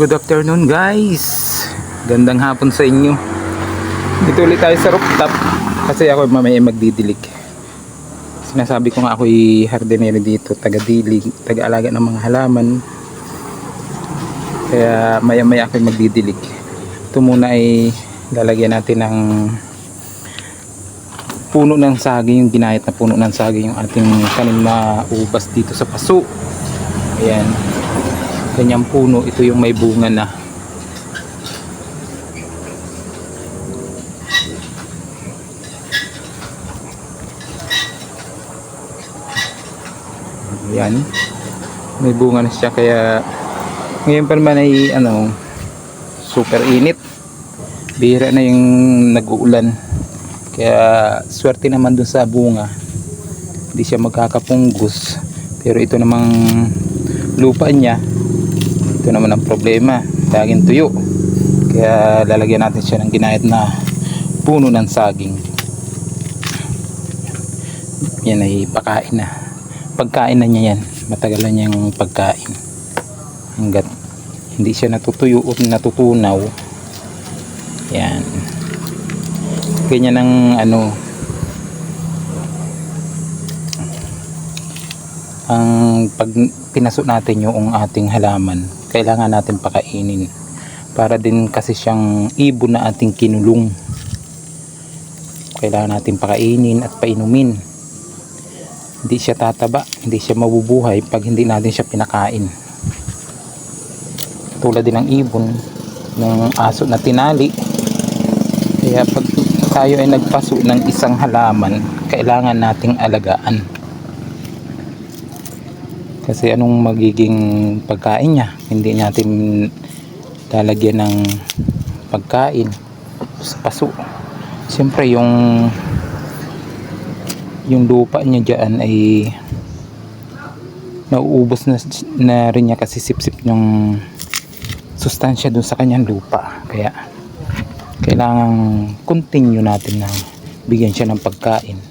Good afternoon guys. Gandang hapon sa inyo. Dito ulit tayo sa rooftop Kasi ako mamaya magdidilig. Sinasabi ko nga ako'y hardinero dito Taga-dilig, taga-alaga ng mga halaman. Kaya maya maya ako'y magdidilig. Ito muna ay lalagyan natin ng puno ng saging yung ginayat na puno ng saging yung ating tanim na ubas dito sa paso. Ayan ganyang puno ito yung may bunga na. Yan may bunga na siya kaya ngayon pa naman ay ano super init. Bihira na yung nag-uulan. Kaya swerte naman dun sa bunga. Hindi siya magkakapunggos pero ito namang lupa niya ito naman ang problema laging tuyo. Kaya lalagyan natin siya ng ginayat na puno ng saging. Yan ay pakain na. Pagkain na niya yan. Matagal na niyang pagkain. Hanggat hindi siya natutuyo o natutunaw. Yan. Ganyan ang ano ang pag pinaso natin yung ating halaman kailangan natin pakainin para din kasi siyang ibon na ating kinulong. Kailangan natin pakainin at painumin. Hindi siya tataba hindi siya mabubuhay pag hindi natin siya pinakain. Tulad din ng ibon ng aso na tinali. Kaya pag tayo ay nagpaso ng isang halaman kailangan nating alagaan kasi anong magiging pagkain niya? Hindi natin lalagyan ng pagkain sa paso. Siyempre yung yung lupa niya dyan ay nauubos na, na rin niya kasi sip-sip yung sustansya dun sa kanyang lupa. Kaya kailangan continue natin na bigyan siya ng pagkain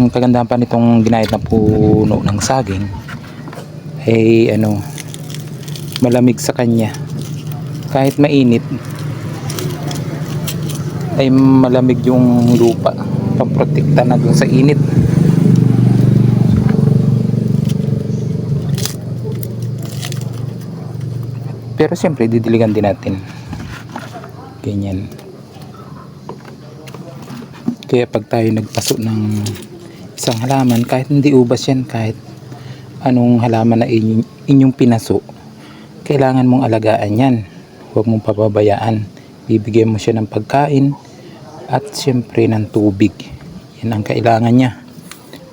ang kagandahan pa nitong ginayat na puno ng saging ay ano malamig sa kanya. Kahit mainit ay malamig yung lupa. Pamprotekta na dun sa init. Pero siyempre didiligan din natin. Ganyan. Kaya pag tayo nagpaso ng isang halaman kahit hindi ubas yan kahit anong halaman na inyong, inyong pinaso kailangan mong alagaan yan. Huwag mong pababayaan bibigyan mo siya ng pagkain at siyempre ng tubig. Yan ang kailangan niya.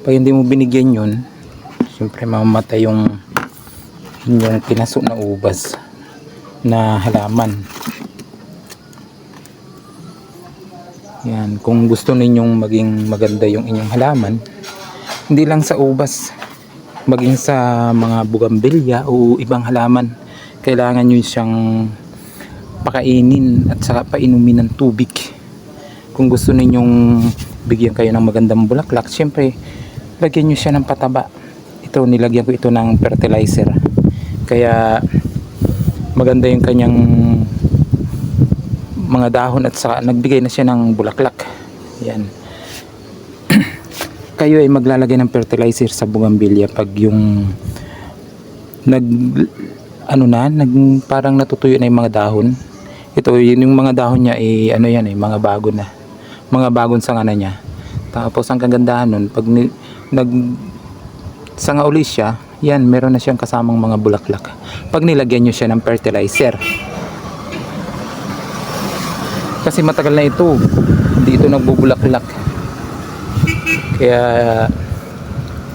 Pag hindi mo binigyan yun siyempre mamamatay yung inyong pinaso na ubas na halaman. Yan kung gusto ninyong maging maganda yung inyong halaman hindi lang sa ubas maging sa mga bugambilya o ibang halaman. Kailangan nyo siyang pakainin at saka painumin ng tubig. Kung gusto ninyong bigyan kayo ng magandang bulaklak syempre lagyan nyo siya ng pataba. Ito nilagyan ko ito ng fertilizer. Kaya maganda yung kanyang mga dahon at saka nagbigay na siya ng bulaklak. Yan kayo ay maglalagay ng fertilizer sa bugambilya pag yung nag ano na nag parang natutuyo na yung mga dahon. Ito yun yung mga dahon niya ay ano yan eh mga bago na. Mga bagong sanga na niya. Tapos ang kagandahan nun pag ni, nag sanga uli siya yan meron na siyang kasamang mga bulaklak. Pag nilagyan nyo siya ng fertilizer. Kasi matagal na ito hindi ito nagbubulaklak kaya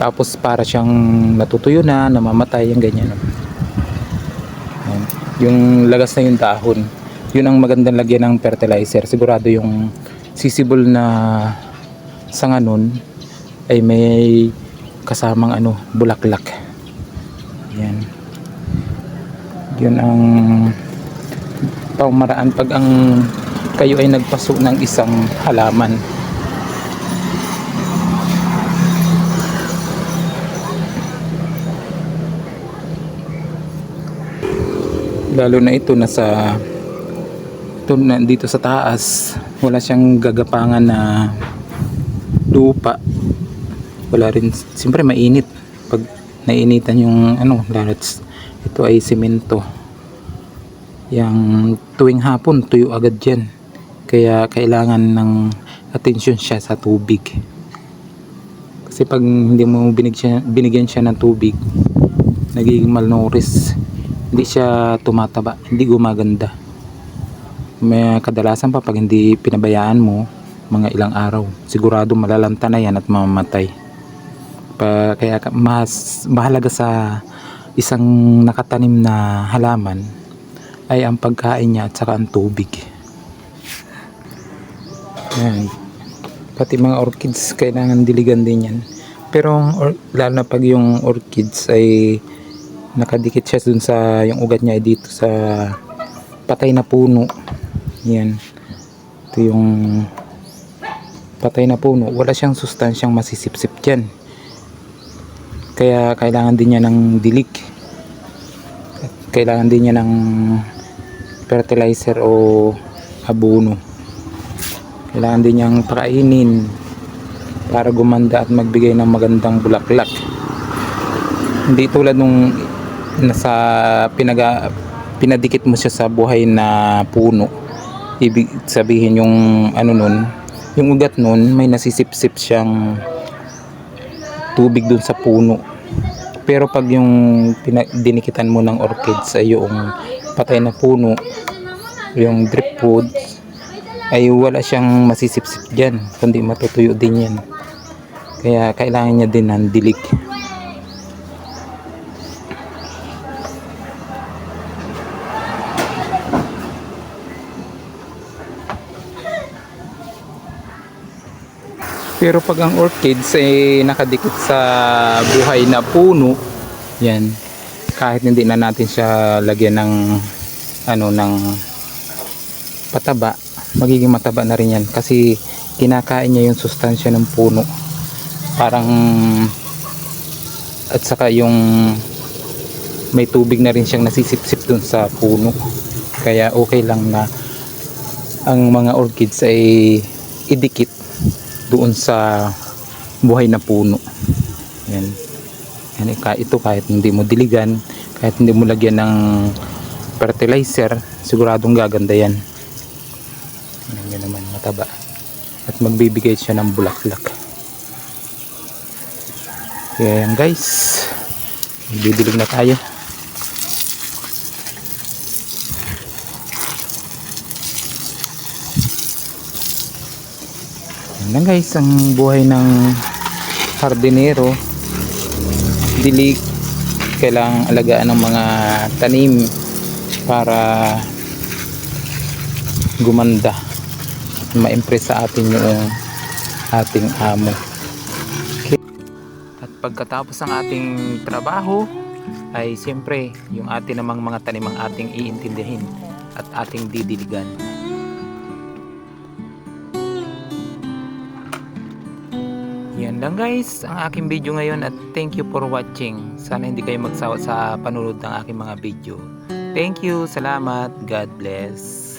tapos para siyang natutuyo na namamatay yung ganyan. Yung lagas na yung dahon yun ang magandang lagyan ng fertilizer. Sigurado yung sisibol na sanga nun ay may kasamang ano bulaklak. Yan. Yun ang pamaraan pag ang kayo ay nagpaso ng isang halaman lalo na ito nasa ito na dito sa taas. Wala siyang gagapangan na lupa. Wala rin siyempre mainit. Pag nainitan yung ano lalo ito ay simento. Yung tuwing hapon tuyo agad yan. Kaya kailangan ng atensyon siya sa tubig. Kasi pag hindi mo binigyan, binigyan siya ng tubig nagiging malnourished hindi siya tumataba hindi gumaganda. May kadalasan pa pag hindi pinabayaan mo mga ilang araw sigurado malalanta na yan at mamamatay. Pa, kaya ka- mas mahalaga sa isang nakatanim na halaman ay ang pagkain niya at saka ang tubig. Yan. Pati mga orchids kailangan diligan din yan. Pero or, lalo na pag yung orchids ay nakadikit siya dun sa yung ugat niya dito sa patay na puno. Yan. Ito yung patay na puno. Wala siyang sustansyang masisipsip dyan. Kaya kailangan din niya ng dilig. Kailangan din niya ng fertilizer o abono. Kailangan din niyang pakainin para gumanda at magbigay ng magandang bulaklak. Hindi tulad nung nasa pinaga pinadikit mo siya sa buhay na puno. Ibig sabihin yung ano nun yung ugat nun may nasisipsip siyang tubig dun sa puno. Pero pag yung dinikitan mo ng orchids ay yung patay na puno yung dripwood ay wala siyang masisipsip dyan kundi matutuyo din yan. Kaya kailangan niya din ng dilig pero pag ang orchids ay nakadikit sa buhay na puno yan kahit hindi na natin siya lagyan ng ano ng pataba magiging mataba na rin yan. Kasi kinakain niya yung sustansya ng puno. Parang at saka yung may tubig na rin siyang nasisipsip dun sa puno. Kaya okay lang na ang mga orchids ay idikit doon sa buhay na puno. Yan. Yan ka- ito kahit hindi mo diligan kahit hindi mo lagyan ng fertilizer siguradong gaganda yan. Yan naman mataba. At magbibigay siya ng bulaklak. Yan guys. Bibilig na tayo yan lang guys ang buhay ng hardinero dilig kailangang alagaan ng mga tanim para gumanda at ma-impress sa atin yung ating amo. At pagkatapos ng ating trabaho ay siyempre yung atin namang mga tanim ang ating iintindihin at ating didiligan yan lang guys ang aking video ngayon at thank you for watching. Sana hindi kayo magsawa sa panunod ng aking mga video. Thank you salamat God bless